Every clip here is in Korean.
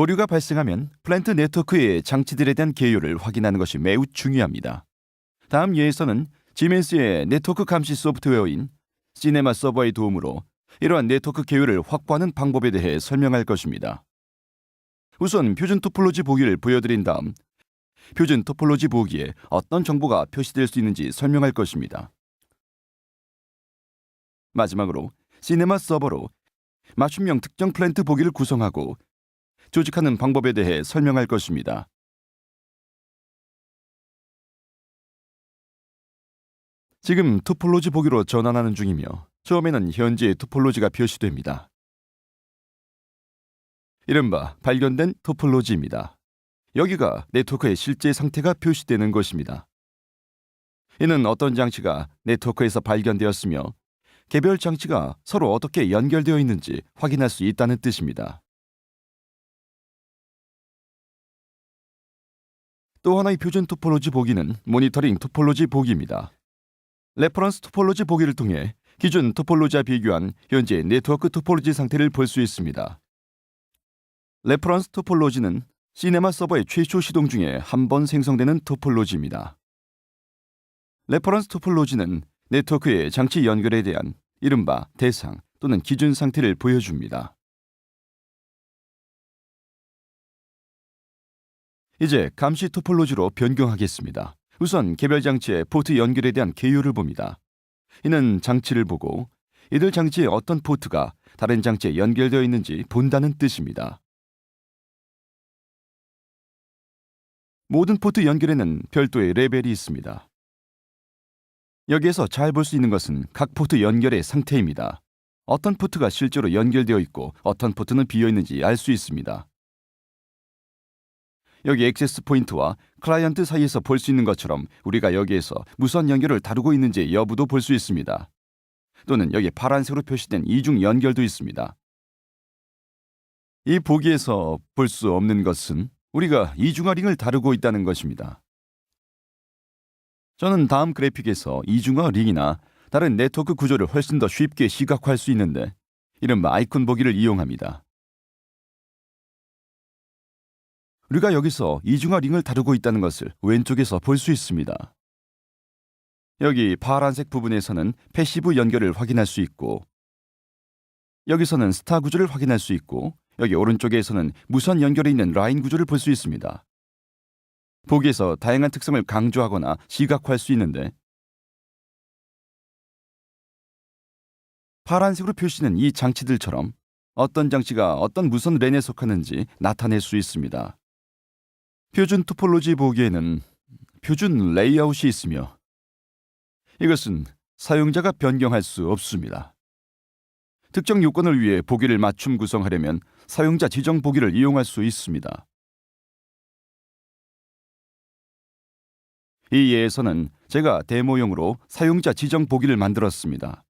오류가 발생하면 플랜트 네트워크의 장치들에 대한 개요를 확인하는 것이 매우 중요합니다. 다음 예에서는 지멘스의 네트워크 감시 소프트웨어인 시네마 서버의 도움으로 이러한 네트워크 개요를 확보하는 방법에 대해 설명할 것입니다. 우선 표준 토폴로지 보기를 보여드린 다음 표준 토폴로지 보기에 어떤 정보가 표시될 수 있는지 설명할 것입니다. 마지막으로 시네마 서버로 맞춤형 특정 플랜트 보기를 구성하고 조직하는 방법에 대해 설명할 것입니다. 지금 토폴로지 보기로 전환하는 중이며 처음에는 현재의 토폴로지가 표시됩니다. 이른바 발견된 토폴로지입니다. 여기가 네트워크의 실제 상태가 표시되는 것입니다. 이는 어떤 장치가 네트워크에서 발견되었으며 개별 장치가 서로 어떻게 연결되어 있는지 확인할 수 있다는 뜻입니다. 또 하나의 표준 토폴로지 보기는 모니터링 토폴로지 보기입니다. 레퍼런스 토폴로지 보기를 통해 기존 토폴로지와 비교한 현재 네트워크 토폴로지 상태를 볼 수 있습니다. 레퍼런스 토폴로지는 시네마 서버의 최초 시동 중에 한 번 생성되는 토폴로지입니다. 레퍼런스 토폴로지는 네트워크의 장치 연결에 대한 이른바 대상 또는 기준 상태를 보여줍니다. 이제 감시 토폴로지로 변경하겠습니다. 우선 개별 장치의 포트 연결에 대한 개요를 봅니다. 이는 장치를 보고 이들 장치의 어떤 포트가 다른 장치에 연결되어 있는지 본다는 뜻입니다. 모든 포트 연결에는 별도의 레벨이 있습니다. 여기에서 잘 볼 수 있는 것은 각 포트 연결의 상태입니다. 어떤 포트가 실제로 연결되어 있고 어떤 포트는 비어 있는지 알 수 있습니다. 여기 액세스 포인트와 클라이언트 사이에서 볼 수 있는 것처럼 우리가 여기에서 무선 연결을 다루고 있는지 여부도 볼 수 있습니다. 또는 여기 파란색으로 표시된 이중 연결도 있습니다. 이 보기에서 볼 수 없는 것은 우리가 이중화 링을 다루고 있다는 것입니다. 저는 다음 그래픽에서 이중화 링이나 다른 네트워크 구조를 훨씬 더 쉽게 시각화할 수 있는데 이른바 아이콘 보기를 이용합니다. 우리가 여기서 이중화 링을 다루고 있다는 것을 왼쪽에서 볼 수 있습니다. 여기 파란색 부분에서는 패시브 연결을 확인할 수 있고 여기서는 스타 구조를 확인할 수 있고 여기 오른쪽에서는 무선 연결에 있는 라인 구조를 볼 수 있습니다. 보기에서 다양한 특성을 강조하거나 시각화할 수 있는데 파란색으로 표시는 이 장치들처럼 어떤 장치가 어떤 무선 랜에 속하는지 나타낼 수 있습니다. 표준 토폴로지 보기에는 표준 레이아웃이 있으며 이것은 사용자가 변경할 수 없습니다. 특정 요건을 위해 보기를 맞춤 구성하려면 사용자 지정 보기를 이용할 수 있습니다. 이 예에서는 제가 데모용으로 사용자 지정 보기를 만들었습니다.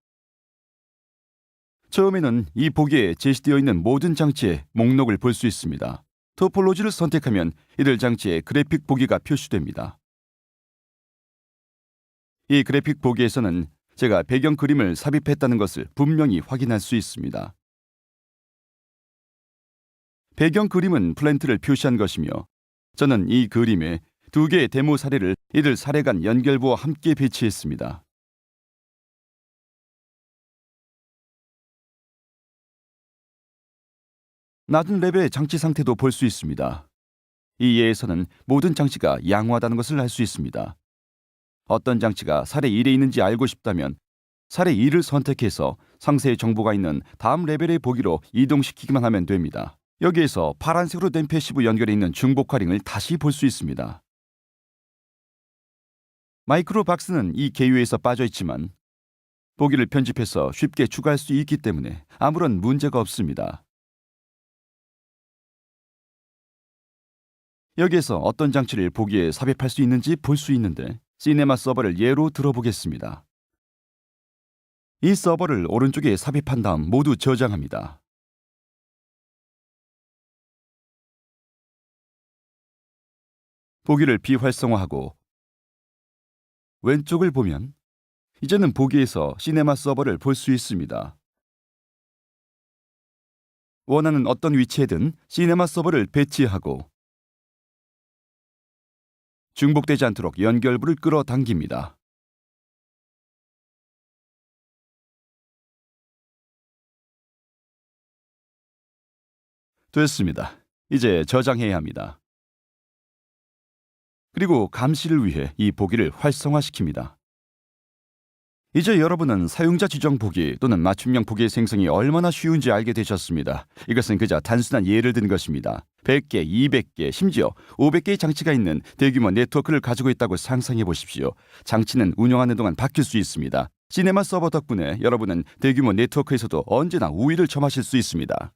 처음에는 이 보기에 제시되어 있는 모든 장치의 목록을 볼 수 있습니다. 토폴로지를 선택하면 이들 장치의 그래픽 보기가 표시됩니다. 이 그래픽 보기에서는 제가 배경 그림을 삽입했다는 것을 분명히 확인할 수 있습니다. 배경 그림은 플랜트를 표시한 것이며 저는 이 그림에 두 개의 데모 사례를 이들 사례 간 연결부와 함께 배치했습니다. 낮은 레벨의 장치 상태도 볼 수 있습니다. 이 예에서는 모든 장치가 양호하다는 것을 알 수 있습니다. 어떤 장치가 사례 1에 있는지 알고 싶다면 사례 2를 선택해서 상세의 정보가 있는 다음 레벨의 보기로 이동시키기만 하면 됩니다. 여기에서 파란색으로 된 패시브 연결해 있는 중복 화링을 다시 볼 수 있습니다. 마이크로 박스는 이 개요에서 빠져 있지만 보기를 편집해서 쉽게 추가할 수 있기 때문에 아무런 문제가 없습니다. 여기에서 어떤 장치를 보기에 삽입할 수 있는지 볼 수 있는데 시네마 서버를 예로 들어보겠습니다. 이 서버를 오른쪽에 삽입한 다음 모두 저장합니다. 보기를 비활성화하고 왼쪽을 보면 이제는 보기에서 시네마 서버를 볼 수 있습니다. 원하는 어떤 위치에든 시네마 서버를 배치하고 중복되지 않도록 연결부를 끌어당깁니다. 됐습니다. 이제 저장해야 합니다. 그리고 감시를 위해 이 보기를 활성화시킵니다. 이제 여러분은 사용자 지정 보기 또는 맞춤형 보기의 생성이 얼마나 쉬운지 알게 되셨습니다. 이것은 그저 단순한 예를 든 것입니다. 100개, 200개, 심지어 500개의 장치가 있는 대규모 네트워크를 가지고 있다고 상상해 보십시오. 장치는 운영하는 동안 바뀔 수 있습니다. 시네마 서버 덕분에 여러분은 대규모 네트워크에서도 언제나 우위를 점하실 수 있습니다.